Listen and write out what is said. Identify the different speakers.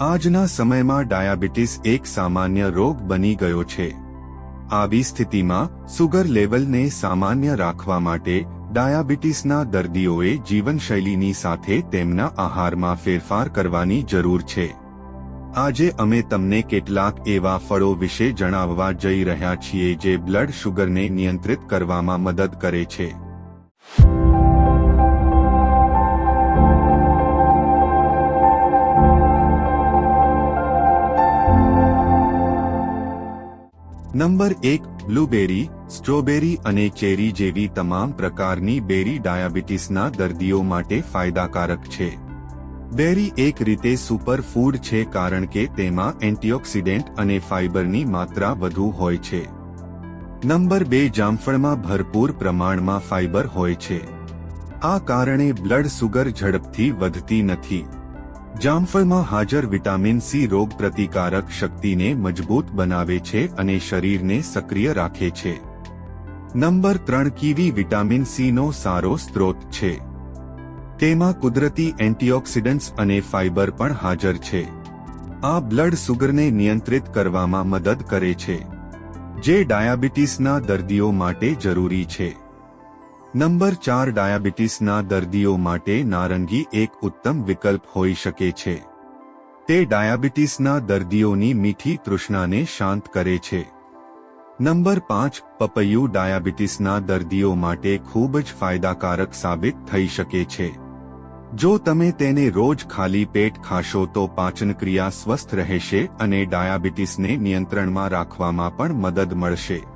Speaker 1: આજના સમયમાં ડાયાબિટીસ એક સામાન્ય રોગ બની ગયો છે. આવી સ્થિતિમાં સુગર લેવલને સામાન્ય રાખવા માટે ડાયાબિટીસના દર્દીઓએ જીવનશૈલીની સાથે તેમના આહારમાં ફેરફાર કરવાની જરૂર છે. આજે અમે તમને કેટલાક એવા ફળો વિશે જણાવવા જઈ રહ્યા છીએ જે બ્લડ શુગરને નિયંત્રિત કરવામાં મદદ કરે છે. નંબર એક, બ્લુબેરી, સ્ટ્રોબેરી અને ચેરી જેવી તમામ પ્રકારની બેરી ડાયાબિટીસના દર્દીઓ માટે ફાયદાકારક છે. બેરી એક રીતે સુપર ફૂડ છે કારણ કે તેમાં એન્ટીઓક્સિડન્ટ અને ફાઇબરની માત્રા વધુ હોય છે. નંબર બે, જામફળમાં ભરપૂર પ્રમાણમાં ફાઇબર હોય છે. આ કારણે બ્લડ સુગર ઝડપથી વધતી નથી. જામફળમાં હાજર વિટામિન સી રોગ પ્રતિકારક શક્તિને મજબૂત બનાવે છે અને શરીરને સક્રિય રાખે છે. નંબર ત્રણ, કીવી વિટામિન સીનો સારો સ્ત્રોત છે. તેમાં કુદરતી એન્ટીઓક્સિડન્ટ્સ અને ફાઇબર પણ હાજર છે. આ બ્લડ સુગરને નિયંત્રિત કરવામાં મદદ કરે છે, જે ડાયાબિટીસના દર્દીઓ માટે જરૂરી છે. નંબર ચાર ડાયાબિટીસના દર્દીઓ માટે નારંગી એક ઉત્તમ વિકલ્પ હોઈ શકે છે. તે ડાયાબિટીસના દર્દીઓની મીઠી તૃષ્ણાને શાંત કરે છે. નંબર પાંચ, પપૈયું ડાયાબિટીસના દર્દીઓ માટે ખૂબ જ ફાયદાકારક સાબિત થઈ શકે છે. જો તમે તેને રોજ ખાલી પેટ ખાશો તો પાચનક્રિયા સ્વસ્થ રહેશે અને ડાયાબિટીસને નિયંત્રણમાં રાખવામાં પણ મદદ મળશે.